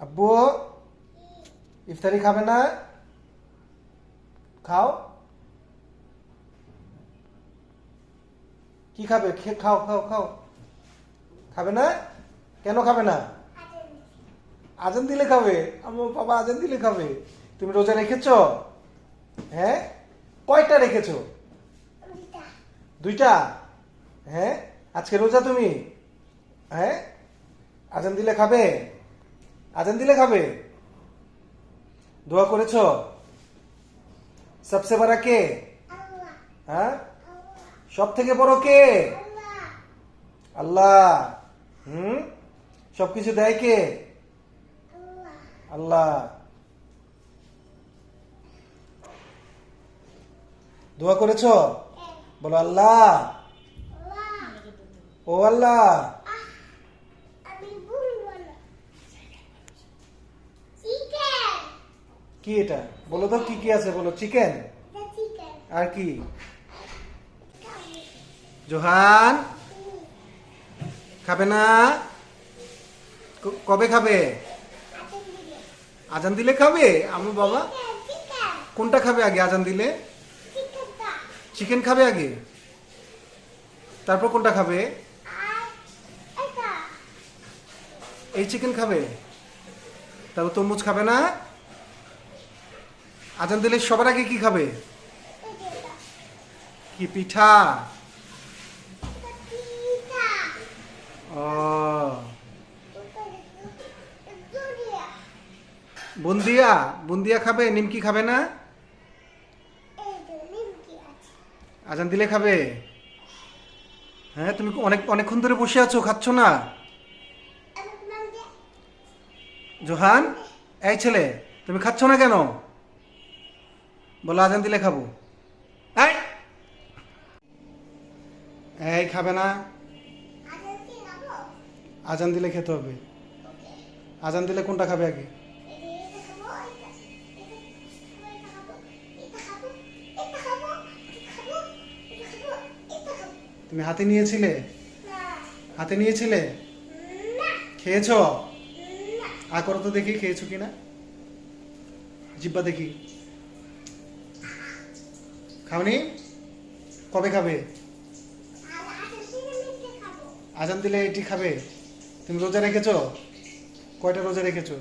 আব্বু, ইফতারি খাবে না? খাও। কি খাবে? খাও খাও খাও। খাবে না? কেন খাবে না? আজান দিলে খাবে। আমার বাবা, আজান দিলে খাবে। তুমি রোজা রেখেছ? হ্যাঁ? কয়টা রেখেছো? দুইটা। হ্যাঁ? আজকে রোজা তুমি? হ্যাঁ? আজান দিলে খাবে? আজান দিলে খাবে? দোয়া করেছ? সবসে বড় কে? হ্যাঁ? সব থেকে বড় কে? আল্লাহ। হুম? সবকিছু দেয় কে? আল্লাহ। দোয়া করেছ? বলো আল্লাহ। ও আল্লাহ। কি এটা? বলো তো কি কি আছে? বলো চিকেন আর কি? জোহান? খাবে না? কবে খাবে? আজান দিলে খাবে? আমার বাবা? কোনটা খাবে আগে আজান দিলে? চিকেন খাবে আগে? তারপর কোনটা খাবে? এই চিকেন খাবে? তারপর তরমুজ খাবে না? আজান দিলে সবার আগে কি খাবে? কি পিঠা? ও। বুন্দিয়া বুন্দিয়া খাবে? নিমকি খাবে না? আজান দিলে খাবে? হ্যাঁ তুমি অনেক, অনেকক্ষণ ধরে বসে আছো, খাচ্ছ না? জোহান, এই ছেলে, তুমি খাচ্ছ না কেন? বলো, আজান দিলে খাব। এই! খাবে না। আজান দিলে খেতে হবে। আজান দিলে কোনটা খাবে আগে? তুমি হাতে নিয়েছিলে? হাতে নিয়েছিলে? খেয়েছ? আ করো তো দেখি, খেয়েছো কিনা? জিব্বা দেখি। খাওনি? কবে খাবে? আজান দিলে এটি খাবে। তুমি রোজা রেখেছো? কয়টা রোজা রেখেছো?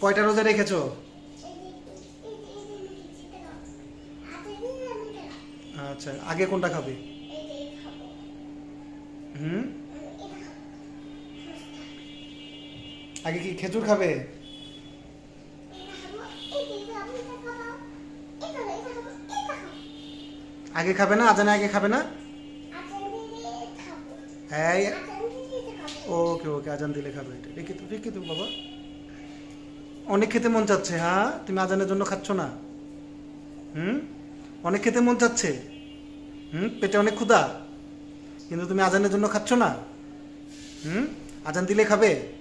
কয়টা রোজা রেখেছো? আচ্ছা আগে কোনটা খাবে? হুম? আগে কি খেজুর খাবে? আগে খাবে না? আজানে আগে খাবে না? এই ওকে ওকে আজান দিলে খাবে এটা। রেখে তো রেখে তো বাবা। অনেক খেতে মন চাচ্ছে হ্যাঁ? তুমি আজানের জন্য খাচ্ছ না? হুম? অনেক খেতে মন চাচ্ছে? হুম? পেটে অনেক ক্ষুধা? কিন্তু তুমি আজানের জন্য খাচ্ছ না? হুম? আজান দিলে খাবে?